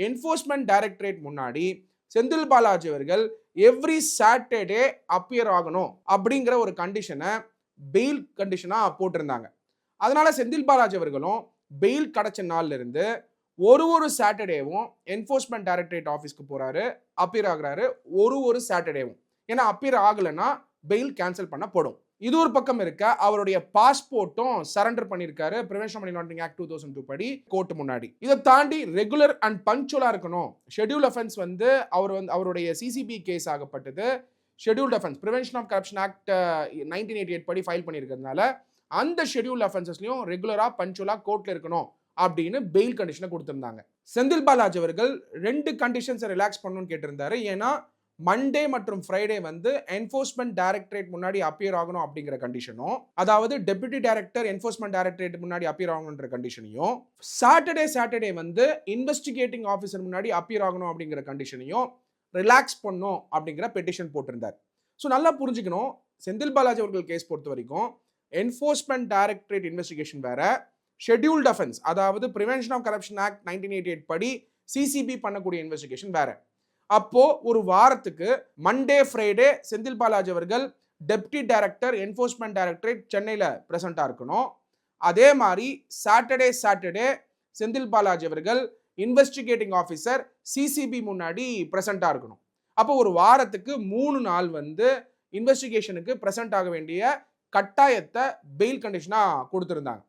Enforcement directorate முன்னாடி செந்தில் பாலாஜி அவர்கள் every Saturday appear ஆகணும் அப்படிங்கிற ஒரு கண்டிஷனை பெயில் கண்டிஷனாக போட்டிருந்தாங்க. அதனால செந்தில் பாலாஜி அவர்களும் பெயில் கிடைச்ச நாள்ல இருந்து ஒரு ஒரு சாட்டர்டேவும் என்ஃபோர்ஸ்மெண்ட் டைரக்டரேட் ஆஃபீஸ்க்கு போகிறாரு அப்பியர் ஆகுறாரு ஒரு ஒரு சாட்டர்டேவும் ஏன்னா அப்பியர் ஆகலைன்னா பெயில் கேன்சல் பண்ணப்படும் இது ஒரு பக்கம் இருக்க அவருடைய பாஸ்போர்ட்டும் சரண்டர் பண்ணியிருக்காரு prevention money laundering act two thousand two படி கோர்ட் முன்னாடி. இதை தாண்டி ரெகுலர் அண்ட் பஞ்சுவலாக இருக்கணும். ஷெட்யூல் அஃபென்ஸ் வந்து அவர் வந்து அவருடைய CCB case ஆகப்பட்டது. Scheduled offence prevention of corruption act nineteen eighty eight படி ஃபைல் பண்ணியிருக்கிறதுனால அந்த ஷெட்யூல் அஃபென்சஸ்லையும் ரெகுலராக பஞ்சுவலாக கோர்ட்டில் இருக்கணும் அப்படின்னு பெயில் கண்டிஷனை கொடுத்துருந்தாங்க. செந்தில் பாலாஜி அவர்கள் ரெண்டு கண்டிஷன்ஸை ரிலாக்ஸ் பண்ணணும்னு கேட்டிருந்தாரு. ஏன்னா மண்டே மற்றும் ஃப்ரைடே வந்து என்ஃபோர்ஸ்மெண்ட் டைரக்டரேட் முன்னாடி அப்பியர் ஆகணும் அப்படிங்கிற கண்டிஷனும் அதாவது டெபுட்டி டைரக்டர் என்ஃபோர்ஸ்மெண்ட் டைரக்டரேட் முன்னாடி அப்பியர் ஆகணுன்ற கண்டிஷனையும் சாட்டர்டே சாட்டர்டே வந்து இன்வெஸ்டிகேட்டிங் ஆஃபீஸர் முன்னாடி அப்பியர் ஆகணும் அப்படிங்கிற கண்டிஷனையும் ரிலாக்ஸ் பண்ணும் அப்படிங்கிற பெட்டிஷன் போட்டிருந்தார். ஸோ நல்லா புரிஞ்சுக்கணும். செந்தில் பாலாஜி அவர்கள் கேஸ் பொறுத்த வரைக்கும் என்ஃபோர்ஸ்மெண்ட் டைரக்டரேட் இன்வெஸ்டிகேஷன் வேற ஷெட்யூல்ட் அஃபென்ஸ் அதாவது prevention of corruption act nineteen eighty eight படி சிசிபி பண்ணக்கூடிய இன்வெஸ்டிகேஷன் வேற. அப்போ ஒரு வாரத்துக்கு மண்டே ஃப்ரைடே செந்தில் பாலாஜி அவர்கள் டெப்டி டைரக்டர் என்ஃபோர்ஸ்மெண்ட் டைரக்டரேட் சென்னையில் ப்ரெசண்ட்டாக இருக்கணும். அதே மாதிரி சாட்டர்டே சாட்டர்டே செந்தில் பாலாஜி அவர்கள் இன்வெஸ்டிகேட்டிங் ஆஃபீஸர் சிசிபி முன்னாடி ப்ரெசண்ட்டாக இருக்கணும். அப்போ ஒரு வாரத்துக்கு மூணு நாள் வந்து இன்வெஸ்டிகேஷனுக்கு ப்ரெசென்ட் ஆக வேண்டிய கட்டாயத்தை பெயில் கண்டிஷனாக கொடுத்துருந்தாங்க.